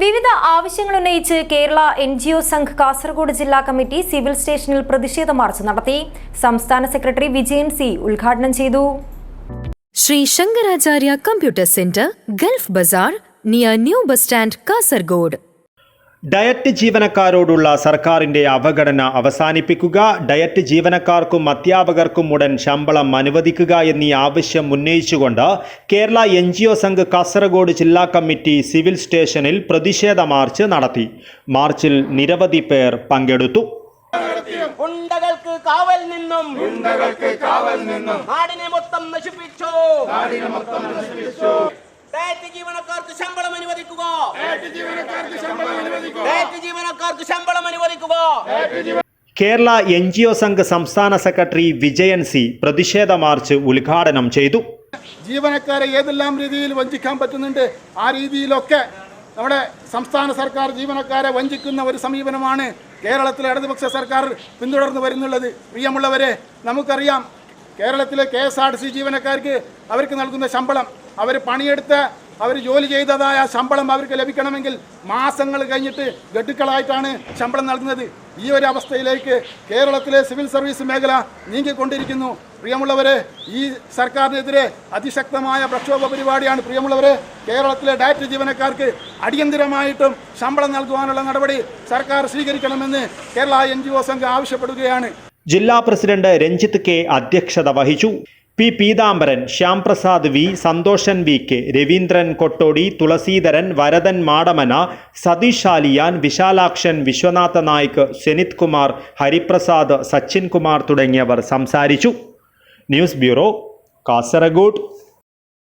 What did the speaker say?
വിവിധ ആവശ്യങ്ങൾ ഉന്നയിച്ച് Kerala N G O Sangh Kasaragod ജില്ലാ കമ്മിറ്റി സിവിൽ സ്റ്റേഷനിൽ പ്രതിഷേധ മാർച്ച് നടത്തി. സംസ്ഥാന സെക്രട്ടറി വിജയൻ സി ഉദ്ഘാടനം ചെയ്തു. Shri Shankaracharya computer centre Gulf bazaar near new bus stand Kasaragod. Diet ജീവനക്കാരോടുള്ള സർക്കാരിന്റെ അവഗണന അവസാനിപ്പിക്കുക. ഡയറ്റ് ജീവനക്കാർക്കും അധ്യാപകർക്കും ഉടൻ ശമ്പളം അനുവദിക്കുക എന്നീ ആവശ്യം ഉന്നയിച്ചുകൊണ്ട് Kerala N G O Sangh Kasaragod ജില്ലാ കമ്മിറ്റി സിവിൽ സ്റ്റേഷനിൽ പ്രതിഷേധ മാർച്ച് നടത്തി. മാർച്ചിൽ നിരവധി പേർ പങ്കെടുത്തു. ഗുണ്ടകൾക്ക് കാവൽ നിന്നും ഗുണ്ടകൾക്ക് കാവൽ നിന്നും നാടിനെ മൊത്തം നശിപ്പിച്ചു. നാടിനെ മൊത്തം നശിപ്പിച്ചു. ഡയറ്റ് ജീവനക്കാർക്ക് ശമ്പളം അനുവദിക്കുക. ഡയറ്റ് ജീവനക്കാർക്ക് ശമ്പളം അനുവദിക്കുക ഡയറ്റ് ജീവനക്കാർക്ക് ശമ്പളം അനുവദിക്കുക Kerala N G O Sangh സംസ്ഥാന സെക്രട്ടറി വിജയൻ സി പ്രതിഷേധ മാർച്ച് ഉദ്ഘാടനം ചെയ്തു. ജീവനക്കാരെ ഏതെല്ലാം രീതിയിൽ വഞ്ചിക്കാൻ പറ്റുന്നുണ്ട് ആ രീതിയിലൊക്കെ നമ്മുടെ സംസ്ഥാന സർക്കാർ ജീവനക്കാരെ വഞ്ചിക്കുന്ന ഒരു സമീപനമാണ് കേരളത്തിലെ ഇടതുപക്ഷ സർക്കാർ പിന്തുടർന്നു വരുന്നുള്ളത്. പ്രിയമുള്ളവരെ നമുക്കറിയാം കേരളത്തിലെ K S R T C ജീവനക്കാർക്ക് അവർക്ക് നൽകുന്ന ശമ്പളം അവർ പണിയെടുത്ത് അവർ ജോലി ചെയ്തതായ ശമ്പളം അവർക്ക് ലഭിക്കണമെങ്കിൽ മാസങ്ങൾ കഴിഞ്ഞിട്ട് ഗഡുക്കളായിട്ടാണ് ശമ്പളം നൽകുന്നത്. ഈ ഒരു അവസ്ഥയിലേക്ക് കേരളത്തിലെ സിവിൽ സർവീസ് മേഖല നീങ്ങിക്കൊണ്ടിരിക്കുന്നു. പ്രിയമുള്ളവരെ ഈ സർക്കാരിനെതിരെ അതിശക്തമായ പ്രക്ഷോഭ പരിപാടിയാണ് പ്രിയമുള്ളവരെ. കേരളത്തിലെ ഡയറ്റ് ജീവനക്കാർക്ക് അടിയന്തിരമായിട്ടും ശമ്പളം നൽകുവാനുള്ള നടപടി സർക്കാർ സ്വീകരിക്കണമെന്ന് കേരള എൻ ജി ഒ സംഘം ആവശ്യപ്പെടുകയാണ്. ജില്ലാ പ്രസിഡന്റ് രഞ്ജിത്ത് കെ അധ്യക്ഷത വഹിച്ചു. P Peethambaran Shyamprasad V Santhoshan V K Raveendran Kottodi Thulasidharan Varadan Madamana Satheesh Aliyan Vishalakshan Vishwanatha Naik Zenith Kumar Hariprasad Sachin Kumar തുടങ്ങിയവർ സംസാരിച്ചു. News bureau Kasaragod.